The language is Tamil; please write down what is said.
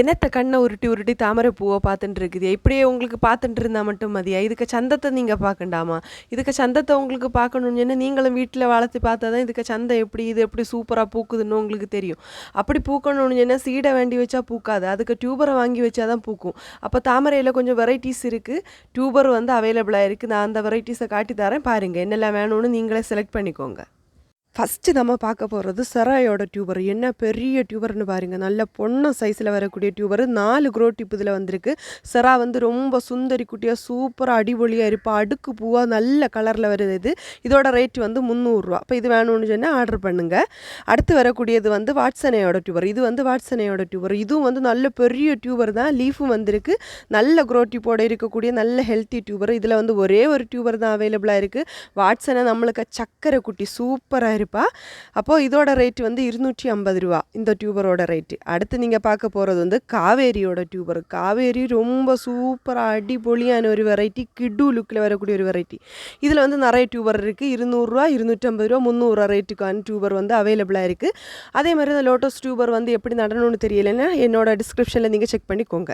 என்னத்த கண்ணை உருட்டி உருட்டி தாமரை பூவை பார்த்துட்டு இருக்குது இப்படியே உங்களுக்கு பார்த்துட்டு இருந்தா மட்டும் மதியா? இதுக்கு சந்தத்தை நீங்கள் பார்க்கண்டாமா? இதுக்கு சந்தத்தை உங்களுக்கு பார்க்கணும்னு சொன்னா நீங்களும் வீட்டில் வளர்த்து பார்த்தா தான் இதுக்கு சந்தை எப்படி இது எப்படி சூப்பராக பூக்குதுன்னு உங்களுக்கு தெரியும். அப்படி பூக்கணும்னு சொன்னால் சீடை வேண்டி வச்சா பூக்காது. அதுக்கு டியூபரை வாங்கி வச்சா தான் பூக்கும். அப்போ தாமரையில் கொஞ்சம் வெரைட்டிஸ் இருக்குது டியூபர் வந்து அவைலபிளாக இருக்குது நான் அந்த வெரைட்டிஸை காட்டி தரேன். பாருங்கள் என்னெல்லாம் வேணும்னு நீங்களே செலக்ட் பண்ணிக்கோங்க. ஃபஸ்ட்டு நம்ம பார்க்க போகிறது செராயோட டியூபர் என்ன பெரிய டியூபர்னு பாருங்கள் நல்ல பொண்ணு சைஸில் வரக்கூடிய டியூபர் நாலு க்ரோ டிப் இதில் வந்திருக்கு. செரா வந்து ரொம்ப சுந்தரி குட்டியாக சூப்பராக அடிபொலியாக இருப்பாள் அடுக்கு பூவாக நல்ல கலரில் வருது இது. இதோட ரேட் வந்து முந்நூறுரூவா அப்போ இது வேணும்னு சொன்னால் ஆர்டர் பண்ணுங்கள் அடுத்து வரக்கூடியது வந்து வாட்சனையோட டியூபர் இது வந்து வாட்ஸனையோட டியூபர் இதுவும் வந்து நல்ல பெரிய டியூபர் தான். லீஃபும் வந்திருக்கு. நல்ல க்ரோ டிப்போடு இருக்கக்கூடிய நல்ல ஹெல்த்தி டியூபர் இதில் வந்து ஒரே ஒரு டியூபர் தான் அவைலபிளாக இருக்குது வாட்சனை நம்மளுக்கு சக்கரை குட்டி சூப்பராக இருப்பா அப்போது இதோட ரேட் வந்து இருநூற்றி ஐம்பது ரூபா இந்த டியூபரோட ரேட்டு அடுத்து நீங்கள் பார்க்க போகிறது வந்து காவேரியோட டியூபர் காவேரி ரொம்ப சூப்பராக அடிபொலியான ஒரு வெரைட்டி கிட்டு லுக்கில் வரக்கூடிய ஒரு வெரைட்டி இதில் வந்து நிறைய டியூபர் இருக்குது இருநூறுரூவா இருநூற்றம்பது ரூபா முந்நூறுரூவா ரேட்டுக்கான டியூபர் வந்து அவைலபிளாக இருக்குது அதே மாதிரி இந்த லோட்டஸ் டியூபர் வந்து எப்படி நடணும்னு தெரியலைன்னா என்னோட டிஸ்கிரிப்ஷனில் நீங்கள் செக் பண்ணிக்கோங்க.